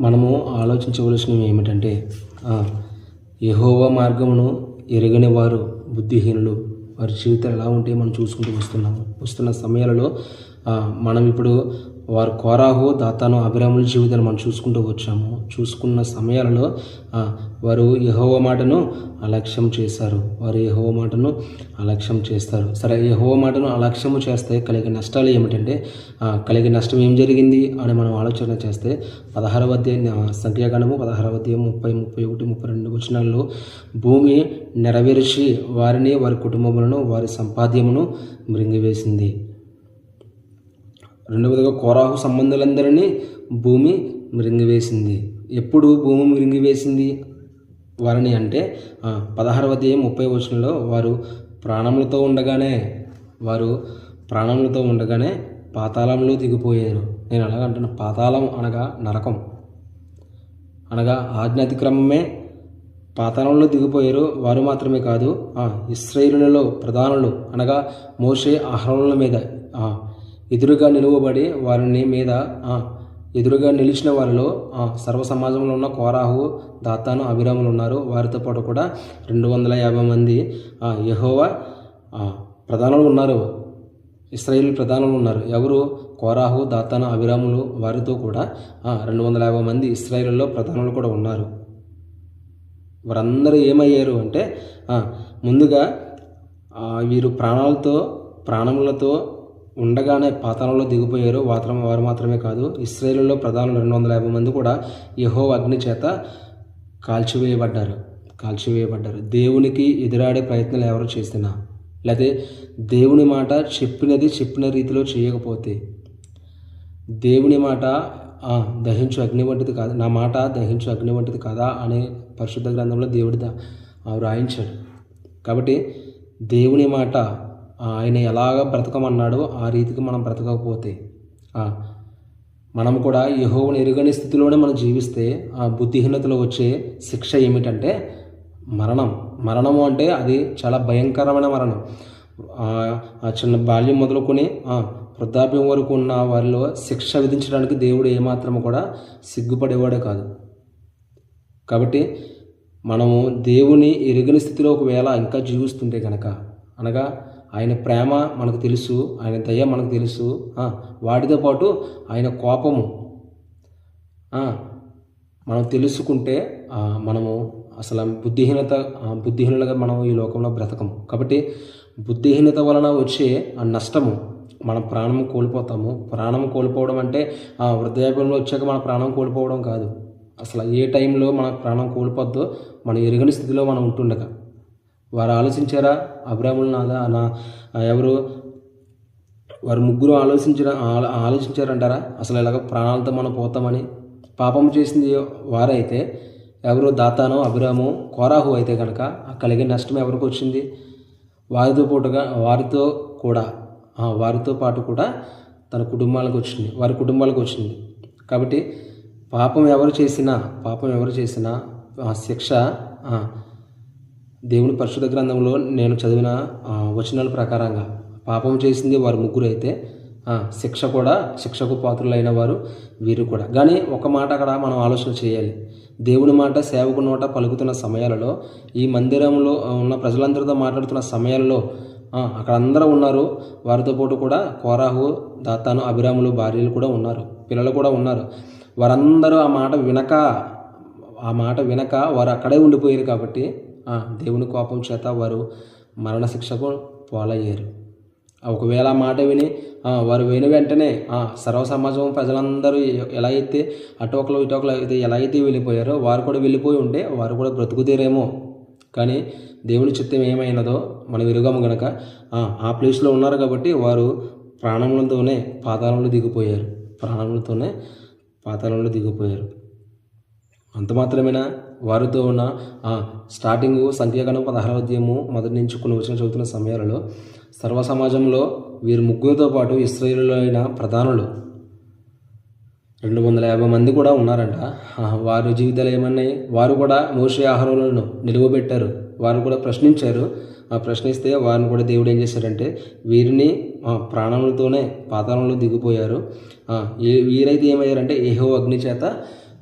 మనము ఆలోచించవలసినవి ఏమిటంటే యహోవ మార్గమును ఎరగని వారు బుద్ధిహీనులు. వారి జీవితాలు ఎలా ఉంటే మనం చూసుకుంటూ వస్తున్నాము. వస్తున్న సమయాలలో మనం ఇప్పుడు వారు కోరాహు దాతాను అభిరాముల జీవితాన్ని మనం చూసుకుంటూ వచ్చాము. చూసుకున్న సమయాలలో వారు యహోవ మాటను అలక్ష్యం చేశారు. వారు యహోవ మాటను అలక్ష్యం చేస్తారు. సరే యహోవ మాటను అలక్ష్యము చేస్తే కలిగే నష్టాలు ఏమిటంటే కలిగే నష్టం ఏం జరిగింది అని మనం ఆలోచన చేస్తే పదహారవ అధ్యాయం ఆ, సంఖ్యాకాండము పదహారవ అధ్యాయం ముప్పై ముప్పై ఒకటి ముప్పై రెండు వచనాల్లో భూమి నెరవేర్చి వారిని వారి కుటుంబములను వారి సంపాద్యమును మృంగివేసింది. రెండవదిగా కోరాహు సంబంధులందరినీ భూమి మృంగివేసింది. ఎప్పుడు భూమి మృంగివేసింది? వారిని అంటే పదహారవ అధ్యాయం ముప్పై వచనంలో వారు ప్రాణములతో ఉండగానే వారు ప్రాణములతో ఉండగానే పాతాళంలో దిగిపోయారు. నేను అలాగ అంటున్నా పాతాళం అనగా నరకం. అనగా ఆజ్ఞాతిక్రమమే పాతాళంలో దిగిపోయారు. వారు మాత్రమే కాదు ఆ, ప్రధానులు అనగా మోషే ఆహ్వానుల మీద ఎదురుగా నిలువబడి వారిని మీద ఎదురుగా నిలిచిన వారిలో సర్వ సమాజంలో ఉన్న కోరాహు దాతాను అభిరాములు ఉన్నారు. వారితో పాటు కూడా రెండు వందల యాభై మంది యహోవా ప్రధానులు ఉన్నారు. ఇస్రాయిల్ ప్రధానులు ఉన్నారు. ఎవరు? కోరాహు దాతాను అభిరాములు వారితో కూడా రెండు వందల యాభై మంది ఇస్రాయిల్లో ప్రధానులు కూడా ఉన్నారు. వారందరూ ఏమయ్యారు అంటే ముందుగా వీరు ప్రాణాలతో ప్రాణములతో ఉండగానే పాతాళంలో దిగిపోయారు. మాత్రం వారు మాత్రమే కాదు ఇస్రాయేల్లో ప్రధానులు రెండు వందల యాభై మంది కూడా యహో అగ్ని చేత కాల్చివేయబడ్డారు. కాల్చివేయబడ్డారు. దేవునికి ఎదురాడే ప్రయత్నాలు ఎవరు చేసినా లేకపోతే దేవుని మాట చెప్పినది చెప్పిన రీతిలో చేయకపోతే దేవుని మాట దహించు అగ్ని వంటిది కాదు నా మాట దహించు అగ్ని వంటిది కాదా అనే పరిశుద్ధ గ్రంథంలో దేవుడిదా ఆ రాయించాడు కాబట్టి దేవుని మాట ఆయన ఎలాగ బ్రతకమన్నాడో ఆ రీతికి మనం బ్రతకకపోతే మనం కూడా యహోవుని ఎరుగని స్థితిలోనే మనం జీవిస్తే ఆ బుద్ధిహీనతలో వచ్చే శిక్ష ఏమిటంటే మరణం. మరణము అంటే అది చాలా భయంకరమైన మరణం. ఆ, చిన్న బాల్యం మొదలుకొని వృద్ధాప్యం వరకు ఉన్న వారిలో శిక్ష విధించడానికి దేవుడు ఏమాత్రం కూడా సిగ్గుపడేవాడే కాదు. కాబట్టి మనము దేవుని ఎరుగని స్థితిలో ఒకవేళ ఇంకా జీవిస్తుంటే కనుక అనగా ఆయన ప్రేమ మనకు తెలుసు ఆయన దయ మనకు తెలుసు. వాటితో పాటు ఆయన కోపము మనం తెలుసుకుంటే మనము అసలు బుద్ధిహీనత బుద్ధిహీనులుగా మనం ఈ లోకంలో బ్రతకము. కాబట్టి బుద్ధిహీనత వలన వచ్చే ఆ నష్టము మన ప్రాణం కోల్పోతాము. ప్రాణం కోల్పోవడం అంటే ఆ వృద్ధాప్యంలో వచ్చాక మన ప్రాణం కోల్పోవడం కాదు. అసలు ఏ టైంలో మన ప్రాణం కోల్పోద్దో మన ఎరుగని స్థితిలో మనం ఉంటుండగా. వారు ఆలోచించారా? అబ్రాహ్ములు నాదా? నా ఎవరు? వారు ముగ్గురు ఆలోచించిన ఆలోచించారంటారా? అసలు ఇలాగ ప్రాణాలతో మనం పోతామని. పాపం చేసింది వారైతే ఎవరు? దాతానో అభిరాము కోరాహు అయితే కనుక కలిగే నష్టం ఎవరికి వచ్చింది? వారితో పాటుగా వారితో కూడా వారితో పాటు కూడా తన కుటుంబాలకు వచ్చింది. వారి కుటుంబాలకు వచ్చింది. కాబట్టి పాపం ఎవరు చేసినా పాపం ఎవరు చేసినా శిక్ష దేవుని పరిశుద్ధ గ్రంథంలో నేను చదివిన వచనాల ప్రకారంగా పాపం చేసింది వారు ముగ్గురు అయితే శిక్ష కూడా శిక్షకు పాత్రులైన వారు వీరు కూడా. కానీ ఒక మాట అక్కడ మనం ఆలోచన చేయాలి. దేవుని మాట సేవకు నోట పలుకుతున్న సమయాలలో ఈ మందిరంలో ఉన్న ప్రజలందరితో మాట్లాడుతున్న సమయాల్లో అక్కడ అందరూ ఉన్నారు. వారితో పాటు కూడా కోరాహు దాతాను అభిరాములు భార్యలు కూడా ఉన్నారు. పిల్లలు కూడా ఉన్నారు. వారందరూ ఆ మాట వినక ఆ మాట వినక వారు అక్కడే ఉండిపోయారు కాబట్టి దేవుని కోపం చేత వారు మరణశిక్షకు పాలయ్యారు. ఒకవేళ మాట విని వారు విని వెంటనే సర్వ సమాజం ప్రజలందరూ ఎలా అయితే అటోకలు ఇటోకలు అయితే ఎలా అయితే వెళ్ళిపోయారో వారు కూడా వెళ్ళిపోయి ఉంటే వారు కూడా బ్రతుకుతీరేమో. కానీ దేవుని చిత్తం ఏమైనదో మనం విరుగాము గనక ఆ ప్లేస్లో ఉన్నారు కాబట్టి వారు ప్రాణములతోనే పాతాళంలో దిగిపోయారు. ప్రాణములతోనే పాతాళంలో దిగిపోయారు. అంత మాత్రమేనా? వారితో ఉన్న స్టార్టింగ్ సంఖ్యాగణం పదహార అధ్యాయము మొదటి నుంచి కొన్ని వచ్చిన చదువుతున్న సమయాలలో సర్వ సమాజంలో వీరు ముగ్గురితో పాటు ఇస్రాయేలులో అయిన ప్రధానులు. రెండు వందల యాభై మంది కూడా ఉన్నారంట. వారి జీవితాలు ఏమన్నాయి? వారు కూడా మోషి ఆహారాలను నిలువబెట్టారు. వారు కూడా ప్రశ్నించారు. ఆ ప్రశ్నిస్తే వారిని కూడా దేవుడు ఏం చేశారంటే వీరిని ప్రాణములతోనే పాతాళంలో దిగిపోయారు. వీరైతే ఏమయ్యారంటే ఏహో అగ్ని చేత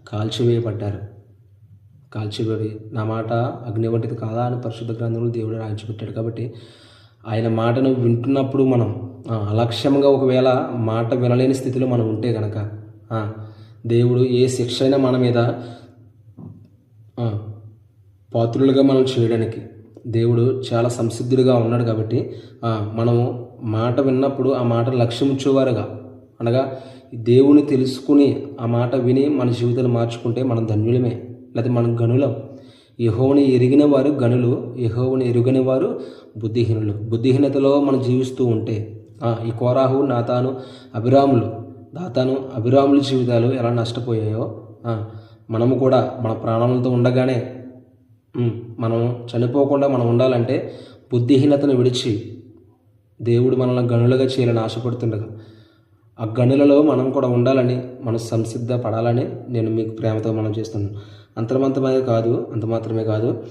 కాల్చివేయబడ్డారు. కాల్చివేడి. నా మాట అగ్ని వంటిది కాదా అని పరిశుద్ధ గ్రంథంలో దేవుడు రాయించిపెట్టాడు కాబట్టి ఆయన మాటను వింటున్నప్పుడు మనం అలక్ష్యంగా ఒకవేళ మాట వినలేని స్థితిలో మనం ఉంటే గనక దేవుడు ఏ శిక్ష అయినా మన మీద పాత్రులుగా మనం చేయడానికి దేవుడు చాలా సంసిద్ధుడిగా ఉన్నాడు కాబట్టి మనము మాట విన్నప్పుడు ఆ మాట లక్ష్యం ఉంచేవారుగా అనగా దేవుని తెలుసుకుని ఆ మాట విని మన జీవితాలు మార్చుకుంటే మనం ధన్యులమే. లేకపోతే మనం గనులం. యహోవుని ఎరిగిన వారు గనులు యహోవుని ఎరుగని వారు బుద్ధిహీనులు. బుద్ధిహీనతలో మనం జీవిస్తూ ఉంటే ఆ, ఈ కోరాహు నాతాను అభిరాములు దాతాను అభిరాముల జీవితాలు ఎలా నష్టపోయాయో మనము కూడా మన ప్రాణాలతో ఉండగానే మనం చనిపోకుండా మనం ఉండాలంటే బుద్ధిహీనతను విడిచి దేవుడు మనల్ని గనులుగా చేయాలని ఆశపడుతుండగా ఆ గనులలో మనం కూడా ఉండాలని మనం సంసిద్ధ పడాలని నేను మీకు ప్రేమతో మనం చేస్తున్నాను. అంతర్మంతమే కాదు అంత మాత్రమే కాదు.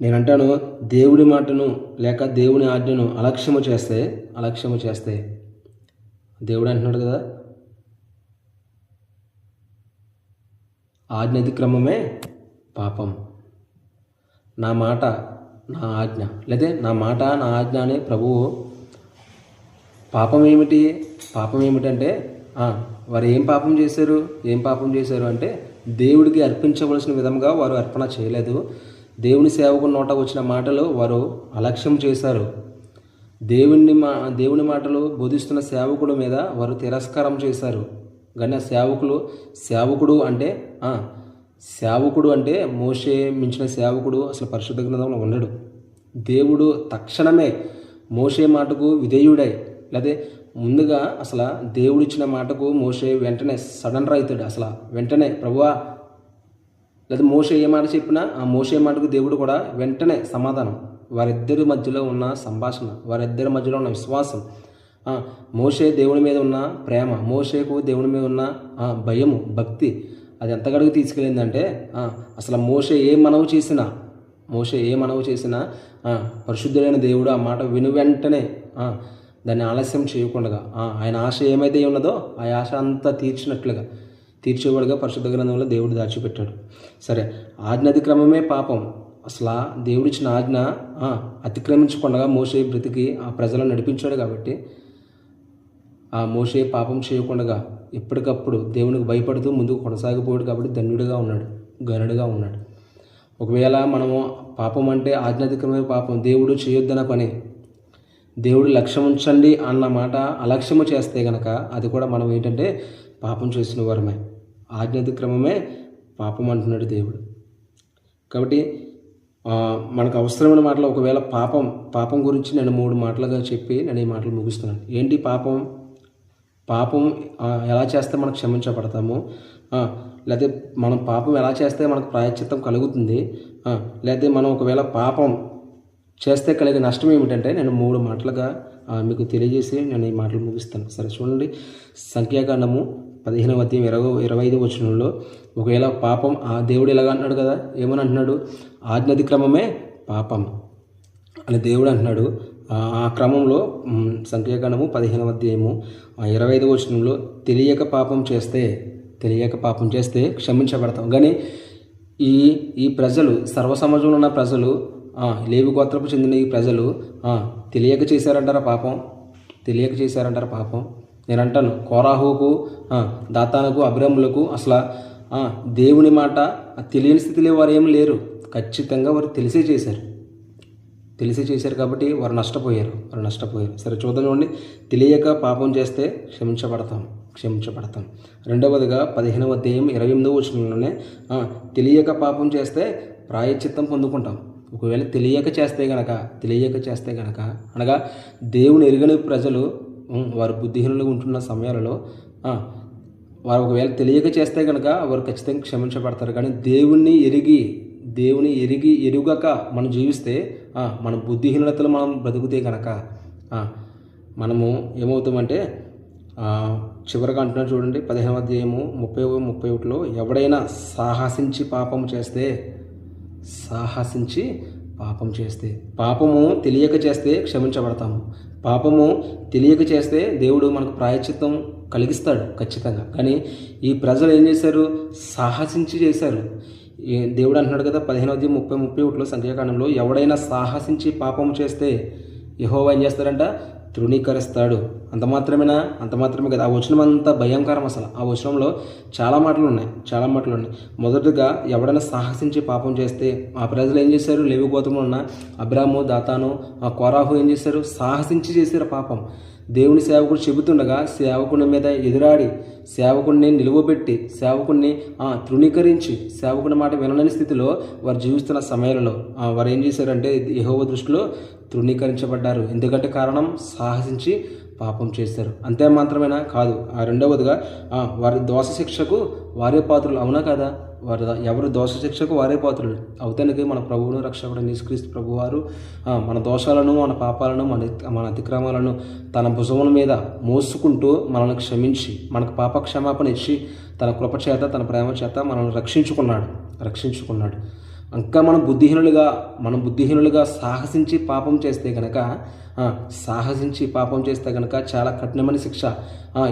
నేను అంటాను దేవుడి మాటను లేక దేవుని ఆజ్ఞను అలక్ష్యము చేస్తే అలక్ష్యము చేస్తే దేవుడు అంటున్నాడు కదా ఆజ్ఞ క్రమమే పాపం. నా మాట నా ఆజ్ఞ. లేదా నా మాట నా ఆజ్ఞ అనే ప్రభువు పాపం ఏమిటి? పాపం ఏమిటంటే వారు ఏం పాపం చేశారు? ఏం పాపం చేశారు అంటే దేవుడికి అర్పించవలసిన విధంగా వారు అర్పణ చేయలేదు. దేవుని సేవకు నోట వచ్చిన మాటలు వారు అలక్ష్యం చేశారు. దేవుణ్ణి మా దేవుని మాటలు బోధిస్తున్న సేవకుడు మీద వారు తిరస్కారం చేశారు. కానీ ఆ సేవకులు సేవకుడు అంటే సేవకుడు అంటే మోషే మించిన సేవకుడు అసలు పరిశుద్ధ గ్రంథంలో ఉండడు. దేవుడు తక్షణమే మోసే మాటకు విధేయుడై లేదా ముందుగా అసలు దేవుడిచ్చిన మాటకు మోసే వెంటనే సడన్ అవుతాడు అసలు. వెంటనే ప్రభువా లేదా మోషే ఏ మాట చెప్పినా ఆ మోషే మాటకు దేవుడు కూడా వెంటనే సమాధానం. వారిద్దరి మధ్యలో ఉన్న సంభాషణ వారిద్దరి మధ్యలో ఉన్న విశ్వాసం మోసే దేవుని మీద ఉన్న ప్రేమ మోసేకు దేవుని మీద ఉన్న భయము భక్తి అది ఎంతగడుగు తీసుకెళ్ళిందంటే అసలు మోషే ఏ మనవు చేసినా మోషే ఏ మనవు చేసినా పరిశుద్ధుడైన దేవుడు ఆ మాట విను వెంటనే దాన్ని ఆలస్యం చేయకుండా ఆయన ఆశ ఏమైతే ఉన్నదో ఆ ఆశ అంతా తీర్చినట్లుగా తీర్చేవాడుగా పరిశుద్ధ గ్రంథంలో దేవుడు దాచిపెట్టాడు. సరే ఆజ్ఞ క్రమమే పాపం. అసలు దేవుడిచ్చిన ఆజ్ఞ అతిక్రమించకుండా మోసే బ్రతికి ఆ ప్రజలను నడిపించాడు కాబట్టి ఆ మోసే పాపం చేయకుండా ఎప్పటికప్పుడు దేవునికి భయపడుతూ ముందుకు కొనసాగిపోయాడు కాబట్టి ధన్యుడిగా ఉన్నాడు గనుడిగా ఉన్నాడు. ఒకవేళ మనము పాపం అంటే ఆజ్ఞాధికమే పాపం దేవుడు చేయొద్దన్న పని దేవుడు లక్ష్యం ఉంచండి అన్న మాట అలక్ష్యము చేస్తే గనక అది కూడా మనం ఏంటంటే పాపం చేసిన వారమే. ఆజ్ఞాతిక్రమమే పాపం అంటున్నాడు దేవుడు. కాబట్టి మనకు అవసరమైన మాటలు ఒకవేళ పాపం పాపం గురించి నేను మూడు మాటలుగా చెప్పి నేను ఈ మాటలు ముగిస్తున్నాను. ఏంటి పాపం? పాపం ఎలా చేస్తే మనం క్షమించబడతాము? లేకపోతే మనం పాపం ఎలా చేస్తే మనకు ప్రాయశ్చిత్తం కలుగుతుంది? లేకపోతే మనం ఒకవేళ పాపం చేస్తే కలిగే నష్టం ఏమిటంటే నేను మూడు మాటలుగా మీకు తెలియజేసి నేను ఈ మాటలు ముగిస్తాను. సరే చూడండి. సంఖ్యాకాండము పదిహేనవ అధ్యాయం ఇరవై ఇరవై ఐదు వచనంలో ఒకవేళ పాపం ఆ దేవుడు ఇలాగ అంటున్నాడు కదా? ఏమని అంటున్నాడు ఆజ్ఞది క్రమమే పాపం. అని దేవుడు అంటున్నాడు. ఆ క్రమంలో సంఖ్యాకాండము పదిహేనవ అధ్యాయము ఆ ఇరవై ఐదు వచనంలో తెలియక పాపం చేస్తే తెలియక పాపం చేస్తే క్షమించబడతాం. కానీ ఈ ఈ ప్రజలు సర్వసమాజంలో ఉన్న ప్రజలు లేవి గోత్రపు చెందిన ఈ ప్రజలు తెలియక చేశారంటారా పాపం? తెలియక చేశారంటారా పాపం? నేను అంటాను కోరాహుకు ఆ, దాతానుకు అభిరములకు అసలు దేవుని మాట తెలియని స్థితిలో వారు ఏం లేరు. ఖచ్చితంగా వారు తెలిసే చేశారు. తెలిసి చేశారు కాబట్టి వారు నష్టపోయారు. వారు నష్టపోయారు. సరే చూద్దాం చూడండి. తెలియక పాపం చేస్తే క్షమించబడతాం. క్షమించబడతాం. రెండవదిగా పదిహేనవ అధ్యాయం ఇరవై ఎనిమిదవ వచనంలోనే తెలియక పాపం చేస్తే ప్రాయచిత్తం పొందుకుంటాం. ఒకవేళ తెలియక చేస్తే గనక తెలియక చేస్తే గనక అనగా దేవుని ఎరుగని ప్రజలు వారు బుద్ధిహీనులు ఉంటున్న సమయాలలో వారు ఒకవేళ తెలియక చేస్తే కనుక వారు ఖచ్చితంగా క్షమించబడతారు. కానీ దేవుణ్ణి ఎరిగి దేవుని ఎరిగి ఎరుగక మనం జీవిస్తే మన బుద్ధిహీనతలు మనం బ్రతుకుతే కనుక మనము ఏమవుతామంటే చివరిగా అంటున్నాడు చూడండి పదిహేనవ అధ్యాయము ముప్పై ముప్పై ఒకటిలో ఎవడైనా సాహసించి పాపం చేస్తే సాహసించి పాపం చేస్తే పాపము తెలియక చేస్తే క్షమించబడతాము. పాపము తెలియక చేస్తే దేవుడు మనకు ప్రాయచిత్తం కలిగిస్తాడు ఖచ్చితంగా. కానీ ఈ ప్రజలు ఏం చేశారు? సాహసించి చేశారు. దేవుడు అంటున్నాడు కదా పదిహేనవది ముప్పై ముప్పై ఒకటిలో సంఖ్యాకాండంలో ఎవడైనా సాహసించి పాపం చేస్తే యహోవా ఏం చేస్తారంట తృణీకరిస్తాడు. అంత మాత్రమేనా? అంత మాత్రమే కదా. ఆ వచనం అంతా భయంకరం అసలు. ఆ వచనంలో చాలా మాటలు ఉన్నాయి. చాలా మాటలు ఉన్నాయి. మొదటగా ఎవడైనా సాహసించి పాపం చేస్తే ఆ ప్రజలు ఏం చేశారు? లేవి గోత్రంలో ఉన్న అబ్రాము దాతాను ఆ కోరాహు ఏం చేశారు? సాహసించి చేశారు పాపం. దేవుని సేవకుడు చెబుతుండగా సేవకుని మీద ఎదురాడి సేవకుడిని నిలువబెట్టి సేవకుడిని ఆ, తృణీకరించి సేవకుని మాట వినలేని స్థితిలో వారు జీవిస్తున్న సమయంలో వారు ఏం చేశారంటే యహోవ దృష్టిలో తృణీకరించబడ్డారు. ఎందుకంటే కారణం సాహసించి పాపం చేశారు. అంతే మాత్రమేనా? కాదు. ఆ రెండవదిగా వారి దోష శిక్షకు వారే పాత్రలు. అవునా కదా? వారు ఎవరు దోష శిక్షకు వారే పాత్రులు. అవుతానికి మన ప్రభువును రక్షకుడు నిష్క్రీస్తు ప్రభువారు మన దోషాలను మన పాపాలను మన మన అతిక్రమాలను తన భుజముల మీద మోసుకుంటూ మనల్ని క్షమించి మనకు పాప క్షమాపణ ఇచ్చి తన కృపచేత తన ప్రేమ చేత మనల్ని రక్షించుకున్నాడు. రక్షించుకున్నాడు. ఇంకా మనం బుద్ధిహీనులుగా మనం బుద్ధిహీనులుగా సాహసించి పాపం చేస్తే కనుక సాహసించి పాపం చేస్తే కనుక చాలా కఠినమైన శిక్ష.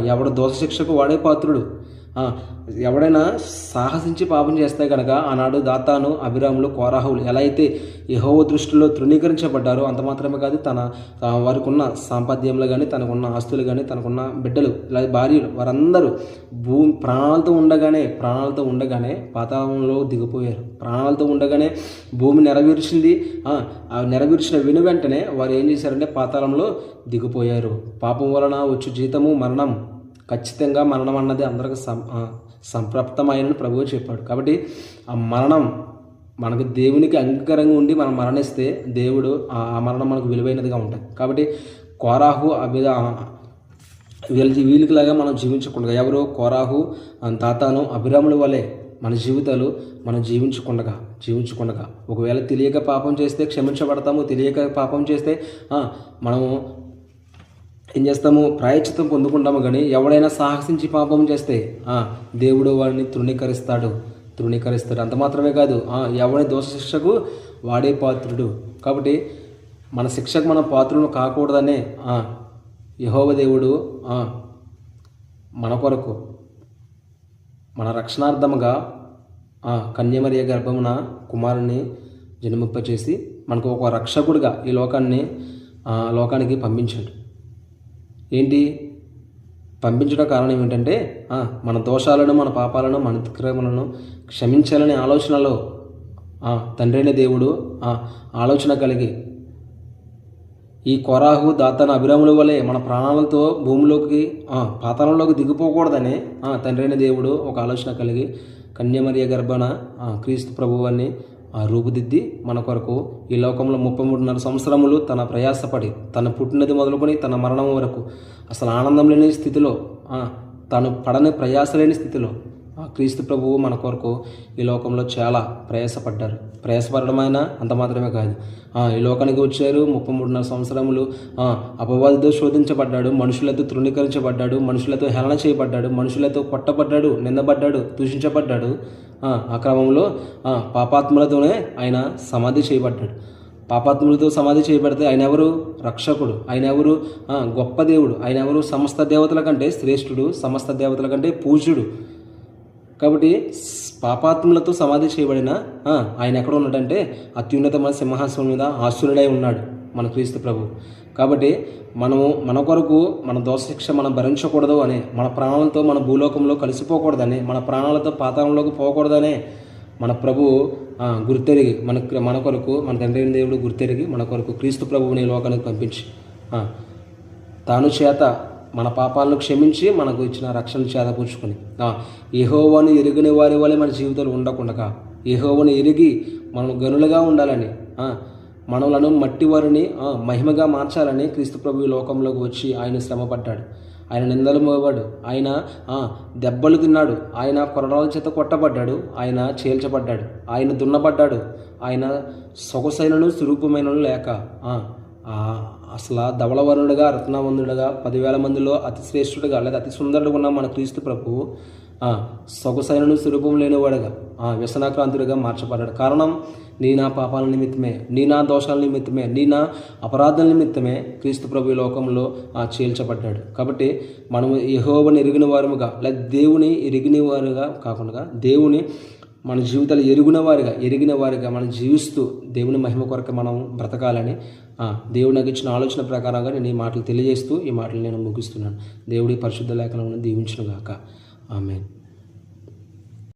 ఎవడు దోష శిక్షకు వాడే పాత్రుడు ఎవడైనా సాహసించి పాపం చేస్తే కనుక ఆనాడు దాతాను అభిరాములు కోరాహులు ఎలా అయితే యహోవ దృష్టిలో తృణీకరించబడ్డారో అంత మాత్రమే కాదు తన వారికి ఉన్న సాంపద్యంలో కానీ తనకున్న ఆస్తులు కానీ తనకున్న బిడ్డలు ఇలా భార్యలు వారందరూ భూమి ప్రాణాలతో ఉండగానే ప్రాణాలతో ఉండగానే పాతాళంలో దిగిపోయారు. ప్రాణాలతో ఉండగానే భూమి నెరవేర్చింది. ఆ నెరవేర్చిన విను వెంటనే వారు ఏం చేశారంటే పాతాళంలో దిగిపోయారు. పాపం వలన వచ్చు జీతము మరణం ఖచ్చితంగా మరణం అన్నది అందరికి సం సంప్రాప్తమైన ప్రభువు చెప్పాడు. కాబట్టి ఆ మరణం మనకు దేవునికి అంగీకారంగా ఉండి మనం మరణిస్తే దేవుడు ఆ మరణం మనకు విలువైనదిగా ఉంటుంది. కాబట్టి కోరాహు అభిద వీళ్ళ వీళ్ళకిలాగా మనం జీవించకుండా ఎవరు కోరాహు తాతాను అభిరాముల వలె మన జీవితాలు మనం జీవించకుండగా జీవించకుండగా ఒకవేళ తెలియక పాపం చేస్తే క్షమించబడతాము తెలియక పాపం చేస్తే మనము ఏం చేస్తాము? ప్రాయచితం పొందుకుంటాము కానీ ఎవడైనా సాహసించి పాపం చేస్తే దేవుడు వాడిని తృణీకరిస్తాడు. తృణీకరిస్తాడు అంత మాత్రమే కాదు ఎవడి దోష శిక్షకు వాడే పాత్రుడు. కాబట్టి మన శిక్షకు మన పాత్రలను కాకూడదనే యహోవ దేవుడు మన కొరకు మన రక్షణార్థముగా కన్యమరియ గర్భమున కుమారుని జన్మింపచేసి మనకు ఒక రక్షకుడిగా ఈ లోకాన్ని లోకానికి పంపించాడు. ఏంటి? పంపించడం కారణం ఏమిటంటే మన దోషాలను మన పాపాలను మన అతిక్రమలను క్షమించాలనే ఆలోచనలో తండ్రైన దేవుడు ఆ, ఆలోచన కలిగి ఈ కొరాహు దాతన అభిరాముల వలె మన ప్రాణాలతో భూమిలోకి ఆ, పాతాళంలోకి దిగిపోకూడదని తండ్రైన దేవుడు ఒక ఆలోచన కలిగి కన్యమరియ గర్భణ క్రీస్తు ప్రభువాన్ని రూపుదిద్ది మన కొరకు ఈ లోకంలో ముప్పై మూడున్నర సంవత్సరములు తన ప్రయాసపడి తన పుట్టినది మొదలుకొని తన మరణం వరకు అసలు ఆనందం లేని స్థితిలో తను పడని ప్రయాస లేని స్థితిలో క్రీస్తు ప్రభువు మన కొరకు ఈ లోకంలో చాలా ప్రయాసపడ్డారు. ప్రయాసపడమైన అంత మాత్రమే కాదు. ఈ లోకానికి వచ్చారు ముప్పై మూడున్నర సంవత్సరములు అపవాదితో శోధించబడ్డాడు మనుషులతో తృణీకరించబడ్డాడు మనుషులతో హేళన చేయబడ్డాడు మనుషులతో కొట్టబడ్డాడు నిందబడ్డాడు దూషించబడ్డాడు. ఆ, క్రమంలో పాపాత్ములతోనే ఆయన సమాధి చేయబడ్డాడు. పాపాత్ములతో సమాధి చేయబడితే ఆయన ఎవరు? రక్షకుడు. ఆయన ఎవరు? గొప్ప దేవుడు. ఆయన ఎవరు? సమస్త దేవతల కంటే శ్రేష్ఠుడు సమస్త దేవతల కంటే పూజ్యుడు. కాబట్టి పాపాత్ములతో సమాధి చేయబడిన ఆయన ఎక్కడ ఉన్నాడంటే అత్యున్నతమైన సింహాసనం మీద ఆశురుడై ఉన్నాడు మన క్రీస్తు ప్రభు. కాబట్టి మనము మన కొరకు మన దోషశిక్ష మనం భరించకూడదు అని మన ప్రాణాలతో మన భూలోకంలో కలిసిపోకూడదని మన ప్రాణాలతో పాతాళంలోకి పోకూడదనే మన ప్రభు గుర్తెరిగి మన మన కొరకు మన తండ్రి దేవుడు గుర్తెరిగి మన కొరకు క్రీస్తు ప్రభువుని లోకానికి పంపించి తాను చేత మన పాపాలను క్షమించి మనకు ఇచ్చిన రక్షణ చేతపూర్చుకుని. యహోవాను ఎరుగని వారి వలె మన జీవితాలు ఉండకుండా యహోవను ఎరిగి మనం గనులుగా ఉండాలని మనలను మట్టి వారిని ఆ, మహిమగా మార్చాలని క్రీస్తు ప్రభు లోకంలోకి వచ్చి ఆయన శ్రమపడ్డాడు. ఆయన నిందలు మోగాడు ఆయన దెబ్బలు తిన్నాడు. ఆయన కొరడాల చేత కొట్టబడ్డాడు. ఆయన చేల్చబడ్డాడు. ఆయన దున్నబడ్డాడు. ఆయన సొగసైనను సురూపమైన లేక అసలు ధవళవరుడుగా రత్నవంతుడుగా పదివేల మందిలో అతి శ్రేష్ఠుడుగా లేదా అతి సుందరుడుగా ఉన్న మన క్రీస్తు ప్రభు సొగసైనను స్వరూపం లేనివాడుగా ఆ, వ్యసనాక్రాంతుడిగా మార్చబడ్డాడు. కారణం నీ నా పాపాల నిమిత్తమే నీ నా దోషాల నిమిత్తమే నీ నా అపరాధాల నిమిత్తమే క్రీస్తు ప్రభు లోకంలో ఆ, చేల్చబడ్డాడు. కాబట్టి మనము యహోవని ఎరిగిన వారముగా లేదా దేవుని ఎరిగిన వారుగా కాకుండా దేవుని మన జీవితాలు ఎరుగున వారిగా ఎరిగిన వారిగా మనం జీవిస్తూ దేవుని మహిమ కొరకు మనం బ్రతకాలని ఆ, దేవుడు నాకు ఇచ్చిన ఆలోచన ప్రకారంగా నేను ఈ మాటలు తెలియజేస్తూ ఈ మాటలు నేను ముగిస్తున్నాను. దేవుడి పరిశుద్ధ లేఖనం దీవించును గాక ఆమె